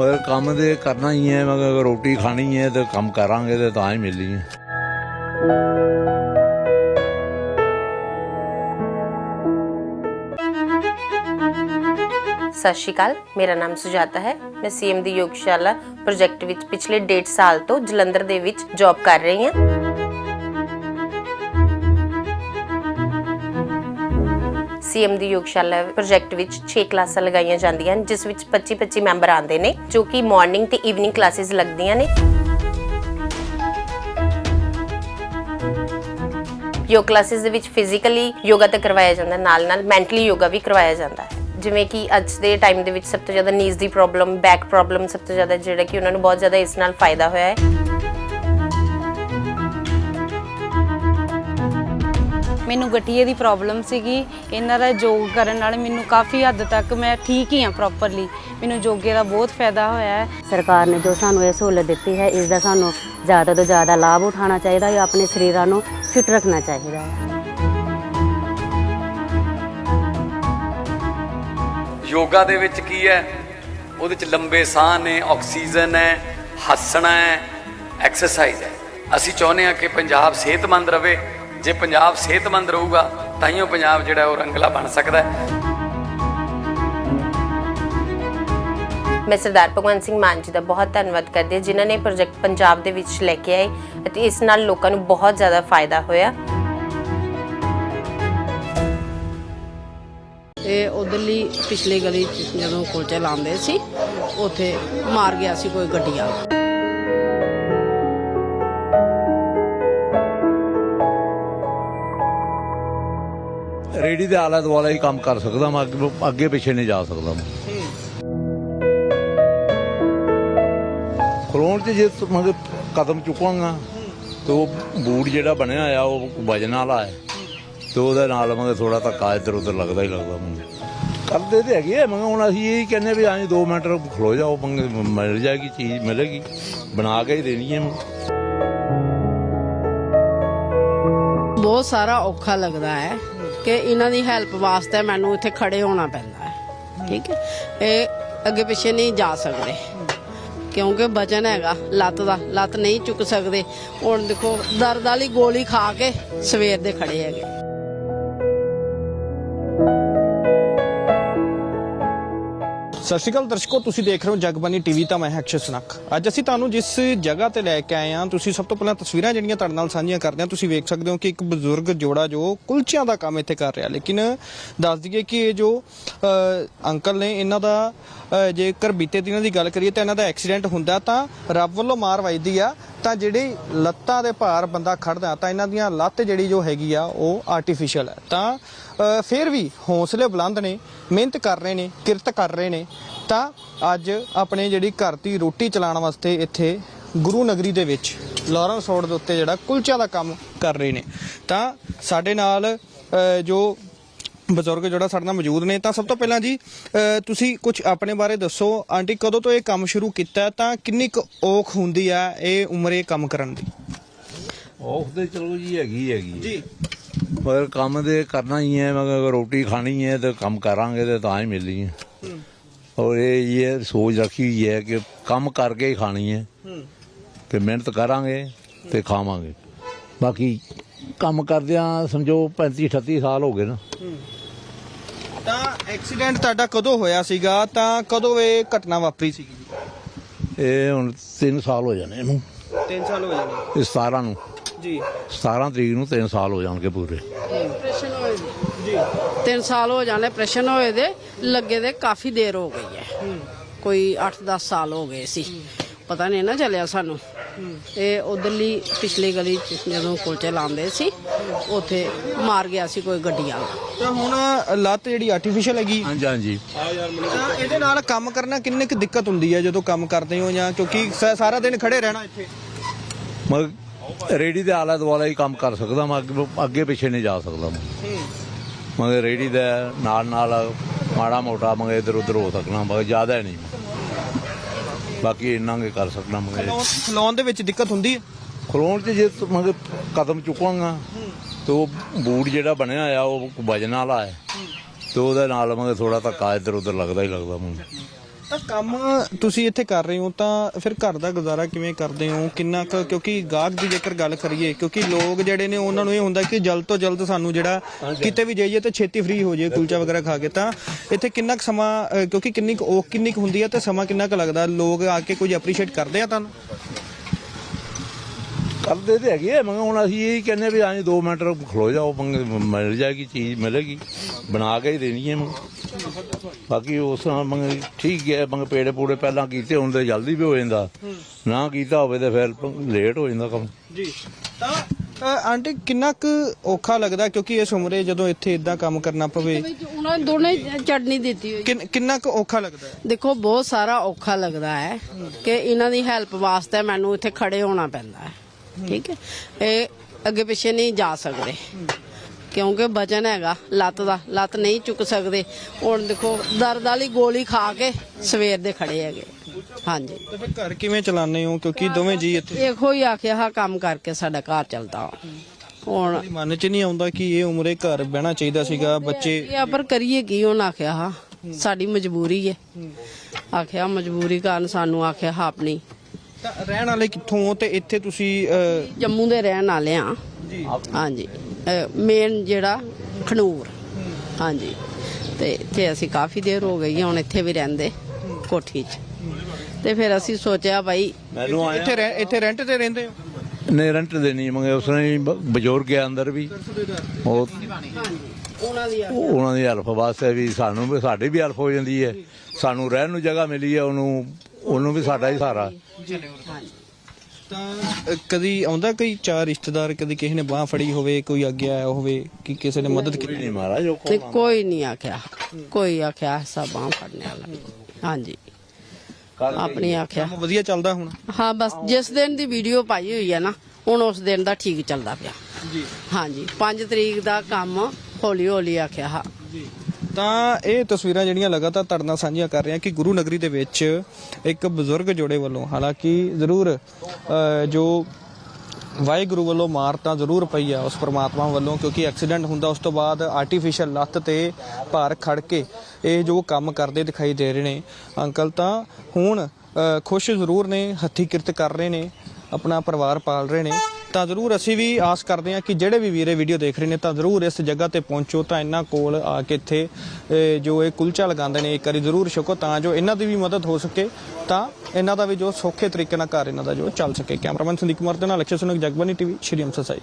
ਪਰ ਕੰਮ ਦੇ ਕਰਨਾ ਹੀ ਹੈ, ਮਗਰ ਰੋਟੀ ਖਾਣੀ ਹੈ ਤੇ ਕੰਮ ਕਰਾਂਗੇ ਤੇ ਤਾਂ ਹੀ ਮਿਲਣੀ ਹੈ। ਸਤਿ ਸ਼੍ਰੀ ਅਕਾਲ, ਮੇਰਾ ਨਾਮ ਸੁਜਾਤਾ ਹੈ। ਮੈਂ ਸੀਐਮ ਦੀ ਯੋਗਸ਼ਾਲਾ ਪ੍ਰੋਜੈਕਟ ਵਿੱਚ ਪਿਛਲੇ 1.5 ਸਾਲ ਤੋਂ ਜਲੰਧਰ ਦੇ ਵਿੱਚ ਜੌਬ ਕਰ ਰਹੀ ਹਾਂ। ਸੀਐਮ ਦੀ ਯੋਗਸ਼ਾਲਾ ਪ੍ਰੋਜੈਕਟ ਵਿੱਚ 6 ਕਲਾਸਾਂ ਲਗਾਈਆਂ ਜਾਂਦੀਆਂ ਹਨ ਜਿਸ ਵਿੱਚ 25-25 ਮੈਂਬਰ ਆਉਂਦੇ ਨੇ, ਜੋ ਕਿ ਮਾਰਨਿੰਗ ਤੇ ਈਵਨਿੰਗ ਕਲਾਸਿਸ ਲੱਗਦੀਆਂ ਨੇ। ਯੋਗਾ ਕਲਾਸਿਸ ਦੇ ਵਿੱਚ ਫਿਜ਼ੀਕਲੀ ਯੋਗਾ ਤਾਂ ਕਰਵਾਇਆ ਜਾਂਦਾ ਨਾਲ ਨਾਲ ਮੈਂਟਲੀ ਯੋਗਾ ਵੀ ਕਰਵਾਇਆ ਜਾਂਦਾ ਹੈ। ਜਿਵੇਂ ਕਿ ਅੱਜ ਦੇ ਟਾਈਮ ਦੇ ਵਿੱਚ ਸਭ ਤੋਂ ਜ਼ਿਆਦਾ ਨੀਜ਼ ਦੀ ਪ੍ਰੋਬਲਮ ਬੈਕ ਪ੍ਰੋਬਲਮ ਸਭ ਤੋਂ ਜ਼ਿਆਦਾ, ਜਿਹੜਾ ਕਿ ਉਹਨਾਂ ਨੂੰ ਬਹੁਤ ਜ਼ਿਆਦਾ ਇਸ ਨਾਲ ਫਾਇਦਾ ਹੋਇਆ ਹੈ। ਮੈਨੂੰ ਗਠੀਏ ਦੀ ਪ੍ਰੋਬਲਮ ਸੀਗੀ। ਇਹਨਾਂ ਦਾ ਯੋਗ ਕਰਨ ਨਾਲ ਮੈਨੂੰ ਕਾਫੀ ਹੱਦ ਤੱਕ ਮੈਂ ਠੀਕ ਹੀ ਹਾਂ ਪ੍ਰੋਪਰਲੀ ਮੈਨੂੰ ਯੋਗੇ ਦਾ ਬਹੁਤ ਫਾਇਦਾ ਹੋਇਆ ਹੈ। ਸਰਕਾਰ ਨੇ ਜੋ ਸਾਨੂੰ ਇਹ ਸਹੂਲਤ ਦਿੱਤੀ ਹੈ ਇਸ ਦਾ ਸਾਨੂੰ ਜ਼ਿਆਦਾ ਤੋਂ ਜ਼ਿਆਦਾ ਲਾਭ ਉਠਾਉਣਾ ਚਾਹੀਦਾ ਹੈ ਆਪਣੇ ਸਰੀਰਾਂ ਨੂੰ ਫਿਟ ਰੱਖਣਾ ਚਾਹੀਦਾ ਹੈ। ਯੋਗਾ ਦੇ ਵਿੱਚ ਕੀ ਹੈ? ਉਹਦੇ ਚ ਲੰਬੇ ਸਾਹ ਨੇ ਆਕਸੀਜਨ ਹੈ ਹੱਸਣਾ ਹੈ ਐਕਸਰਸਾਈਜ਼ ਹੈ। ਅਸੀਂ ਚਾਹੁੰਦੇ ਹਾਂ ਕਿ ਪੰਜਾਬ ਸਿਹਤਮੰਦ ਰਵੇ ਜੇ ਪੰਜਾਬ ਸਿਹਤਮੰਦ ਰਹੂਗਾ ਤਾਈਓ ਪੰਜਾਬ ਜਿਹੜਾ ਉਹ ਰੰਗਲਾ ਬਣ ਸਕਦਾ ਹੈ। ਮੈਂ ਸਰਦਾਰ ਭਗਵੰਤ ਸਿੰਘ ਮਾਨ ਜੀ ਦਾ ਬਹੁਤ ਧੰਨਵਾਦ ਕਰਦੀ ਹਾਂ ਜਿਨ੍ਹਾਂ ਨੇ ਪ੍ਰੋਜੈਕਟ ਪੰਜਾਬ ਦੇ ਵਿੱਚ ਲੈ ਕੇ ਆਏ ਅਤੇ ਇਸ ਨਾਲ ਲੋਕਾਂ ਨੂੰ ਬਹੁਤ ਜ਼ਿਆਦਾ ਫਾਇਦਾ ਹੋਇਆ। ਇਹ ਉਧਰਲੀ ਪਿਛਲੀ ਗਲੀ 'ਚ ਜਦੋਂ ਕੁਲਚੇ ਲਾਉਂਦੇ ਸੀ ਉੱਥੇ ਮਾਰ ਗਿਆ ਸੀ ਕੋਈ ਗੱਡੀ ਰੇੜੀ ਦੇ ਆਲਾ ਦੁਆਲਾ ਹੀ ਕੰਮ ਕਰ ਸਕਦਾ ਮੈਂ, ਅੱਗੇ- ਅੱਗੇ ਪਿੱਛੇ ਨਹੀਂ ਜਾ ਸਕਦਾ ਮੈਂ। ਖਲੋਣ ਚ ਜੇ ਮਗਰ ਕਦਮ ਚੁੱਕਾਂਗਾ, ਤੇ ਉਹ ਬੂਟ ਜਿਹੜਾ ਬਣਿਆ ਆ, ਉਹ ਵਜਨ ਵਾਲਾ ਹੈ। ਤੇ ਉਹਦੇ ਨਾਲ ਮਗਰ ਥੋੜਾ ਧੱਕਾ ਇੱਧਰ ਉੱਧਰ ਲੱਗਦਾ ਹੀ ਲੱਗਦਾ ਮੈਨੂੰ। ਕਰਦੇ ਤੇ ਹੈਗੇ ਆ, ਮਗਰ ਹੁਣ ਅਸੀਂ ਇਹ ਕਹਿੰਦੇ ਵੀ ਐਂ 2 ਮਿੰਟ ਖਲੋ ਜਾਓ ਮੰਗ ਮਿਲ ਜਾਏਗੀ, ਚੀਜ਼ ਮਿਲੇਗੀ, ਬਣਾ ਕੇ ਹੀ ਦੇਣੀ ਹੈ ਮੈਨੂੰ ਬਹੁਤ ਸਾਰਾ ਔਖਾ ਲੱਗਦਾ ਹੈ। ਕਿ ਇਹਨਾਂ ਦੀ ਹੈਲਪ ਵਾਸਤੇ ਮੈਨੂੰ ਇੱਥੇ ਖੜੇ ਹੋਣਾ ਪੈਂਦਾ ਹੈ। ਠੀਕ ਹੈ? ਇਹ ਅੱਗੇ ਪਿੱਛੇ ਨਹੀਂ ਜਾ ਸਕਦੇ। ਕਿਉਂਕਿ ਵਜਨ ਹੈਗਾ ਲੱਤ ਦਾ। ਲੱਤ ਨਹੀਂ ਚੁੱਕ ਸਕਦੇ। ਹੁਣ ਦੇਖੋ, ਦਰਦ ਵਾਲੀ ਗੋਲੀ ਖਾ ਕੇ ਸਵੇਰ ਦੇ ਖੜੇ ਹੈਗੇ। ਸਤਿ ਸ਼੍ਰੀ ਅਕਾਲ ਦਰਸ਼ਕੋ, ਤੁਸੀਂ ਦੇਖ ਰਹੇ ਹੋ ਜਗਬਾਨੀ ਟੀਵੀ, ਤਾਂ ਮੈਂ ਹਾਂ ਅਕਸ਼ੇ ਸੁਨੱਖ। ਅੱਜ ਅਸੀਂ ਤੁਹਾਨੂੰ ਜਿਸ ਜਗ੍ਹਾ ਤੇ ਲੈ ਕੇ ਆਏ ਹਾਂ, ਤੁਸੀਂ ਸਭ ਤੋਂ ਪਹਿਲਾਂ ਤਸਵੀਰਾਂ ਜਿਹੜੀਆਂ ਤੁਹਾਡੇ ਨਾਲ ਸਾਂਝੀਆਂ ਕਰਦੇ ਹਾਂ, ਤੁਸੀਂ ਵੇਖ ਸਕਦੇ ਹੋ ਕਿ ਇੱਕ ਬਜ਼ੁਰਗ ਜੋੜਾ ਜੋ ਕੁਲਚਿਆਂ ਦਾ ਕੰਮ ਇੱਥੇ ਕਰ ਰਿਹਾ। ਲੇਕਿਨ ਦੱਸ ਦਈਏ ਕਿ ਇਹ ਜੋ ਅੰਕਲ ਨੇ ਇਹਨਾਂ ਦਾ ਜੇਕਰ ਬੀਤੇ ਦਿਨਾਂ ਦੀ ਗੱਲ ਕਰੀਏ ਤਾਂ ਇਹਨਾਂ ਦਾ ਐਕਸੀਡੈਂਟ ਹੁੰਦਾ ਤਾਂ ਰੱਬ ਵੱਲੋਂ ਮਾਰ ਵੱਜਦੀ ਆ। ਤਾਂ ਜਿਹੜੀ ਲੱਤਾਂ ਦੇ ਭਾਰ ਬੰਦਾ ਖੜਦਾ ਤਾਂ ਇਹਨਾਂ ਦੀਆਂ ਲੱਤ ਜਿਹੜੀ ਜੋ ਹੈਗੀ ਆ, ਉਹ ਆਰਟੀਫੀਸ਼ੀਅਲ ਹੈ। ਤਾਂ ਫਿਰ ਵੀ ਹੌਸਲੇ ਬੁਲੰਦ ਨੇ, ਮਿਹਨਤ ਕਰ ਰਹੇ ਨੇ, ਕਿਰਤ ਕਰ ਰਹੇ ਨੇ। ਤਾਂ, ਅੱਜ ਆਪਣੇ ਜਿਹੜੀ ਘਰ ਦੀ ਰੋਟੀ ਚਲਾਉਣ ਵਾਸਤੇ ਇੱਥੇ ਗੁਰੂ ਨਗਰੀ ਦੇ ਵਿੱਚ, ਲਾਰੈਂਸ ਰੋਡ ਦੇ ਉੱਤੇ ਜਿਹੜਾ ਕੁਲਚਾ ਦਾ ਕੰਮ ਕਰ ਰਹੇ ਨੇ। ਤਾਂ, ਸਾਡੇ ਨਾਲ ਜੋ ਬਜ਼ੁਰਗ ਜਿਹੜਾ ਸਾਡੇ ਨਾਲ ਮੌਜੂਦ ਨੇ ਤਾਂ ਸਭ ਤੋਂ ਪਹਿਲਾਂ ਜੀ ਅ, ਤੁਸੀਂ ਕੁਝ ਆਪਣੇ ਬਾਰੇ ਦੱਸੋ। ਆਂਟੀ ਕਦੋਂ ਤੋਂ ਇਹ ਕੰਮ ਸ਼ੁਰੂ ਕੀਤਾ? ਹੈ ਤਾਂ ਕਿੰਨੀ ਕੁ ਔਖ ਹੁੰਦੀ ਆ ਇਹ ਉਮਰ ਇਹ ਕੰਮ ਕਰਨ ਦੀ? ਉਹ ਤੇ ਚਲੋ ਜੀ ਹੈਗੀ ਹੈਗੀ ਜੀ। ਮਗਰ ਕੰਮ ਦੇ ਕਰਨਾ ਹੀ ਹੈ ਮਗਰ ਰੋਟੀ ਖਾਣੀ ਹੈ ਤੇ ਕੰਮ ਕਰਾਂਗੇ ਤੇ ਤਾਂ ਹੀ ਮਿਲਣੀ ਹੈ। ਔਰ ਇਹ ਇਹ ਸੋਚ ਰੱਖੀ ਹੋਈ ਹੈ ਕਿ ਕੰਮ ਕਰਕੇ ਹੀ ਖਾਣੀ ਹੈ। ਤੇ ਮਿਹਨਤ ਕਰਾਂਗੇ ਤੇ ਖਾਵਾਂਗੇ। ਬਾਕੀ ਕੰਮ ਕਰਦਿਆਂ ਸਮਝੋ 35 38 ਸਾਲ ਹੋ ਗਏ ਨਾ। ਤਾਂ ਐਕਸੀਡੈਂਟ ਤੁਹਾਡਾ ਕਦੋਂ ਹੋਇਆ ਸੀਗਾ? ਤਾਂ ਕਦੋਂ ਇਹ ਘਟਨਾ ਵਾਪਰੀ ਸੀਗੀ ਜੀ? ਇਹ ਹੁਣ 3 ਸਾਲ ਹੋ ਜਾਣੇ ਇਹਨੂੰ। 3 ਸਾਲ ਹੋ ਜਾਣੇ। ਇਹ 17 ਨੂੰ। ਜੀ। 17 ਤਰੀਕ ਨੂੰ 3 ਸਾਲ ਹੋ ਜਾਣਗੇ ਪੂਰੇ। ਆਪਰੇਸ਼ਨ ਹੋਏ ਜੀ। 3 ਸਾਲ ਹੋ ਜਾਣੇ ਆਪਰੇਸ਼ਨ ਹੋਏ ਦੇ ਲੱਗੇ ਦੇ ਕਾਫੀ ਦੇਰ ਹੋ ਗਈ ਹੈ। ਕੋਈ 8-10 ਸਾਲ ਹੋ ਗਏ ਸੀ। ਪਤਾ ਨਹੀਂ ਨਾ ਚੱਲਿਆ ਸਾਨੂੰ। ਇਹ ਉਧਰਲੀ ਪਿਛਲੀ ਗਲੀ 'ਚ ਜਦੋਂ ਕੁਲਚੇ ਲਾਉਂਦੇ ਸੀ ਉੱਥੇ ਮਾਰ ਗਿਆ ਸੀ ਕੋਈ ਗੱਡੀ ਵਾਲਾ ਤਾਂ ਹੁਣ ਲੱਤ ਜਿਹੜੀ ਆਰਟੀਫੀਸ਼ੀਅਲ ਹੈਗੀ ਹਾਂਜੀ ਹਾਂਜੀ। ਤਾਂ ਇਹਦੇ ਨਾਲ ਕੰਮ ਕਰਨਾ ਕਿੰਨੀ ਕੁ ਦਿੱਕਤ ਹੁੰਦੀ ਹੈ ਜਦੋਂ ਕੰਮ ਕਰਦੇ ਹੋ ਜਾਂ ਕਿਉਂਕਿ ਸ- ਸਾਰਾ ਦਿਨ ਖੜੇ ਰਹਿਣਾ ਇੱਥੇ? ਮਗਰ ਰੇੜੀ ਦੇ ਆਲਾ ਦੁਆਲਾ ਹੀ ਕੰਮ ਕਰ ਸਕਦਾ ਮੈਂ ਅੱਗੇ- ਅੱਗੇ ਪਿੱਛੇ ਨਹੀਂ ਜਾ ਸਕਦਾ ਮੈਂ। ਮਗਰ ਰੇੜੀ ਦੇ ਨਾਲ ਨਾਲ ਮਾੜਾ ਮੋਟਾ ਮਗਰ ਇਧਰ ਉਧਰ ਹੋ ਸਕਣਾ ਮਗਰ ਜ਼ਿਆਦਾ ਨਹੀਂ। ਬਾਕੀ ਇੰਨਾ ਕੁ ਕਰ ਸਕਦਾ ਮਗਰ ਖਲੋਣ ਦੇ ਵਿੱਚ ਦਿੱਕਤ ਹੁੰਦੀ ਹੈ? ਖਲੋਣ ਚ ਜੇ ਮਗਰ ਕਦਮ ਚੁੱਕਾਂਗਾ ਤੇ ਉਹ ਬੂਟ ਜਿਹੜਾ ਬਣਿਆ ਆ ਉਹ ਵਜਨ ਵਾਲਾ ਹੈ। ਤੇ ਉਹਦੇ ਨਾਲ ਮਗਰ ਥੋੜਾ ਧੱਕਾ ਇੱਧਰ ਉੱਧਰ ਲੱਗਦਾ ਹੀ ਲੱਗਦਾ ਮੈਨੂੰ। ਤਾਂ ਕੰਮ ਤੁਸੀਂ ਇੱਥੇ ਕਰ ਰਹੇ ਹੋ ਤਾਂ ਫਿਰ ਘਰ ਦਾ ਗੁਜ਼ਾਰਾ ਕਿਵੇਂ ਕਰਦੇ ਹੋ? ਕਿੰਨਾ ਕੁ ਕਿਉਂਕਿ ਗਾਹਕ ਦੀ ਜੇਕਰ ਗੱਲ ਕਰੀਏ ਕਿਉਂਕਿ ਲੋਕ ਜਿਹੜੇ ਨੇ ਉਹਨਾਂ ਨੂੰ ਇਹ ਹੁੰਦਾ ਕਿ ਜਲਦ ਤੋਂ ਜਲਦ ਸਾਨੂੰ ਜਿਹੜਾ ਕਿਤੇ ਵੀ ਜਾਈਏ ਤੇ ਛੇਤੀ ਫ੍ਰੀ ਹੋ ਜਾਏ ਕੁਲਚਾ ਵਗੈਰਾ ਖਾ ਕੇ। ਤਾਂ ਇੱਥੇ ਕਿੰਨਾ ਕੁ ਸਮਾਂ ਅ, ਕਿਉਂਕਿ ਕਿੰਨੀ ਕੁ ਔਖ ਕਿੰਨੀ ਕੁ ਹੁੰਦੀ ਹੈ ਤੇ ਸਮਾਂ ਕਿੰਨਾ ਕੁ ਲੱਗਦਾ? ਲੋਕ ਆ ਕੇ ਕੁਝ ਐਪਰੀਸ਼ੀਏਟ ਕਰਦੇ ਆ ਤੁਹਾਨੂੰ? ਕਰਦੇ ਤੇ ਹੈਗੇ ਆ, ਮਗਰ ਹੁਣ ਅਸੀਂ ਇਹ ਕਹਿੰਦੇ ਵੀ ਆਂ 2 ਮਿੰਟ ਖਲੋ ਜਾਓ ਮੰਗ ਮਿਲ ਜਾਏਗੀ ਚੀਜ਼ ਮਿਲੇਗੀ ਬਣਾ ਕੇ ਹੀ ਦੇਣੀ ਹੈ ਮੰਗ ਬਾਕੀ ਉਸ ਨਾਲ ਮੰਗ ਠੀਕ ਹੈ ਮੰਗ ਪੇੜੇ ਪੂੜੇ ਪਹਿਲਾਂ ਕੀਤੇ ਹੁੰਦੇ ਜਲਦੀ ਵੀ ਹੋ ਜਾਂਦਾ। ਨਾ ਕੀਤਾ ਹੋਵੇ ਤੇ ਫਿਰ ਲੇਟ ਹੋ ਜਾਂਦਾ ਕੰਮ। ਜੀ। ਤਾਂ ਅ, ਆਂਟੀ ਕਿੰਨਾ ਕੁ ਔਖਾ ਲੱਗਦਾ ਕਿਉਂਕਿ ਇਸ ਉਮਰੇ ਜਦੋਂ ਇੱਥੇ ਇਦਾਂ ਕੰਮ ਕਰਨਾ ਪਵੇ? ਉਹਨਾਂ ਨੇ ਦੋਨੇ ਚਟਨੀ ਦਿੱਤੀ ਹੋਈ। ਕਿੰਨ- ਕਿੰਨਾ ਕੁ ਔਖਾ ਲੱਗਦਾ? ਹੈ? ਦੇਖੋ ਬਹੁਤ ਸਾਰਾ ਔਖਾ ਲੱਗਦਾ ਹੈ ਕਿ ਇਹਨਾਂ ਦੀ ਹੈਲਪ ਵਾਸਤੇ ਮੈਨੂੰ ਇੱਥੇ ਖੜੇ ਹੋਣਾ ਪੈਂਦਾ ਹੈ। ਠੀਕ ਹੈ। ਇਹ ਅੱਗੇ ਪਿੱਛੇ ਨਹੀਂ ਜਾ ਸਕਦੇ। ਕਿਉਂਕਿ ਵਜਨ ਹੈਗਾ ਲੱਤ ਦਾ ਲੱਤ ਨਹੀਂ ਚੁੱਕ ਸਕਦੇ। ਹੁਣ ਦੇਖੋ ਦਰਦ ਵਾਲੀ ਗੋਲੀ ਖਾ ਕੇ ਸਵੇਰ ਦੇ ਖੜੇ ਹੈਗੇ। ਹਾਂਜੀ। ਤੇ ਫਿਰ ਘਰ ਕਿਵੇਂ ਚਲਾਉਂਦੇ ਹੋ? ਕਿਉਂਕਿ ਦੋਵੇਂ ਜੀ ਇੱਥੇ ਇਹੋ ਹੀ ਆਖਿਆ ਹਾਂ ਕੰਮ ਕਰਕੇ ਸਾਡਾ ਘਰ ਚੱਲਦਾ। ਹੁਣ ਮਨ 'ਚ ਨਹੀਂ ਆਉਂਦਾ ਕਿ ਇਹ ਉਮਰੇ ਘਰ ਬਹਿਣਾ ਚਾਹੀਦਾ ਸੀਗਾ ਬੱਚੇ ਇਹ ਪਰ ਕਰੀਏ ਕੀ? ਹੁਣ ਆਖਿਆ ਹਾਂ ਸਾਡੀ ਮਜਬੂਰੀ ਹੈ। ਆਖਿਆ ਮਜਬੂਰੀ ਕਾਰਨ ਸਾਨੂੰ ਆਖਿਆ ਹਾਂ ਆਪਣੀ ਤਾਂ ਰਹਿਣ ਵਾਲੇ ਕਿੱਥੋਂ ਹੋ ਤੇ ਇੱਥੇ ਤੁਸੀਂ ਜੰਮੂ ਦੇ ਰਹਿਣ ਵਾਲੇ ਆ ਹਾਂਜੀ। ਮੇਨ ਜਿਹੜਾ ਖਨੂਰ। ਹਾਂਜੀ। ਤੇ ਇੱਥੇ ਅਸੀਂ ਕਾਫੀ ਦੇਰ ਹੋ ਗਈ ਆ, ਹੁਣ ਇੱਥੇ ਵੀ ਰਹਿੰਦੇ ਕੋਠੀ 'ਚ। ਤੇ ਫਿਰ ਅਸੀਂ ਸੋਚਿਆ ਭਾਈ ਮੈਨੂੰ ਆਇਆ ਇੱਥੇ ਰਹਿ- ਇੱਥੇ ਰੈਂਟ ਤੇ ਰਹਿੰਦੇ ਹੋ? ਨੇ ਰੈਂਟ ਦੇਣੀ ਮੰਗੇ ਉਸਨੇ ਬ- ਬਜ਼ੁਰਗ ਹੈ ਅੰਦਰ ਵੀ। ਉਹ ਉਹਨਾਂ ਦੀ ਉਹ- ਉਹਨਾਂ ਦੀ ਹੈਲਪ ਵਾਸਤੇ ਵੀ ਸਾਨੂੰ ਵੀ ਸਾਡੀ ਵੀ ਹੈਲਪ ਹੋ ਜਾਂਦੀ ਹੈ। ਸਾਨੂੰ ਰਹਿਣ ਨੂੰ ਜਗ੍ਹਾ ਮਿਲੀ ਹੈ ਉਹਨੂੰ ਉਹਨੂੰ ਵੀ ਸਾਡਾ ਹੀ ਸਹਾਰਾ ਤਾਂ ਕਦੀ ਆਉਂਦਾ ਕੋਈ ਚਾਰ ਰਿਸ਼ਤੇਦਾਰ ਕਦੀ ਕਿਸੇ ਨੇ ਬਾਹ ਫੜੀ ਹੋਵੇ ਕੋਈ ਅੱਗੇ ਆਇਆ ਹੋਵੇ ਕਿ ਕਿਸੇ ਨੇ ਮਦਦ ਕੀਤੀ? ਨਹੀਂ ਮਹਾਰਾਜ ਉਹ ਤੇ ਕੋਈ ਨਹੀਂ ਆਖਿਆ। ਕੋਈ ਆਖਿਆ ਸਭ ਬਾਂਹ ਫੜਨੇ ਵਾਲਾ। ਹਾਂਜੀ। ਆਪਣੀ ਆਖਿਆ। ਕੰਮ ਵਧੀਆ ਚੱਲਦਾ ਹੁਣ? ਹਾਂ ਬਸ ਜਿਸ ਦਿਨ ਦੀ ਵੀਡੀਓ ਪਾਈ ਹੋਈ ਹੈ ਨਾ ਹੁਣ ਉਸ ਦਿਨ ਦਾ ਠੀਕ ਚੱਲਦਾ ਪਿਆ। ਜੀ। ਹਾਂਜੀ। 5 ਤਰੀਕ ਦਾ ਕੰਮ ਹੌਲੀ ਹੌਲੀ ਆਖਿਆ ਹਾਂ। ਤਾਂ ਇਹ ਤਸਵੀਰਾਂ ਜਿਹੜੀਆਂ ਲਗਾਤਾਰ ਤੁਹਾਡੇ ਨਾਲ ਸਾਂਝੀਆਂ ਕਰ ਰਹੇ ਹਾਂ ਕਿ ਗੁਰੂ ਨਗਰੀ ਦੇ ਵਿੱਚ ਇੱਕ ਬਜ਼ੁਰਗ ਜੋੜੇ ਵੱਲੋਂ, ਹਾਲਾਂਕਿ ਜ਼ਰੂਰ ਜੋ ਵਾਹਿਗੁਰੂ ਵੱਲੋਂ ਮਾਰ ਤਾਂ ਜ਼ਰੂਰ ਪਈ ਆ ਉਸ ਪਰਮਾਤਮਾ ਵੱਲੋਂ, ਕਿਉਂਕਿ ਐਕਸੀਡੈਂਟ ਹੁੰਦਾ, ਉਸ ਤੋਂ ਬਾਅਦ ਆਰਟੀਫੀਸ਼ੀਅਲ ਲੱਤ ਤੇ ਭਾਰ ਖੜ ਕੇ ਇਹ ਜੋ ਕੰਮ ਕਰਦੇ ਦਿਖਾਈ ਦੇ ਰਹੇ ਨੇ। ਅੰਕਲ ਤਾਂ ਹੁਣ ਖੁਸ਼ ਜ਼ਰੂਰ ਨੇ, ਹੱਥੀ ਕਿਰਤ ਕਰ ਰਹੇ ਨੇ, ਆਪਣਾ ਪਰਿਵਾਰ ਪਾਲ ਰਹੇ ਨੇ। ਤਾਂ ਜ਼ਰੂਰ ਅਸੀਂ ਵੀ ਆਸ ਕਰਦੇ ਹਾਂ ਕਿ ਜਿਹੜੇ ਵੀ ਵੀਰੇ ਵੀਡੀਓ ਦੇਖ ਰਹੇ ਨੇ ਤਾਂ ਜ਼ਰੂਰ ਇਸ ਜਗ੍ਹਾ ਤੇ ਪਹੁੰਚੋ ਤਾਂ ਇਹਨਾਂ ਕੋਲ ਆ ਕੇ ਇੱਥੇ ਜੋ ਇਹ ਕੁਲਚਾ ਲਗਾਉਂਦੇ ਨੇ ਇੱਕ ਵਾਰੀ ਜ਼ਰੂਰ ਛਕੋ ਤਾਂ ਜੋ ਇਹਨਾਂ ਦੀ ਵੀ ਮਦਦ ਹੋ ਸਕੇ ਤਾਂ ਇਹਨਾਂ ਦਾ ਵੀ ਜੋ ਸੌਖੇ ਤਰੀਕੇ ਨਾਲ ਘਰ ਇਹਨਾਂ ਦਾ ਜੋ ਚੱਲ ਸਕੇ। ਕੈਮਰਾਮੈਨ ਸੰਦੀਪ ਕੁਮਾਰ ਦੇ ਨਾਲ ਅਕਸ਼ੇ ਸੁਨਕ ਜਗਬਾਨੀ ਟੀਵੀ, ਸ਼੍ਰੀ ਅੰਮ੍ਰਿਤਸਰ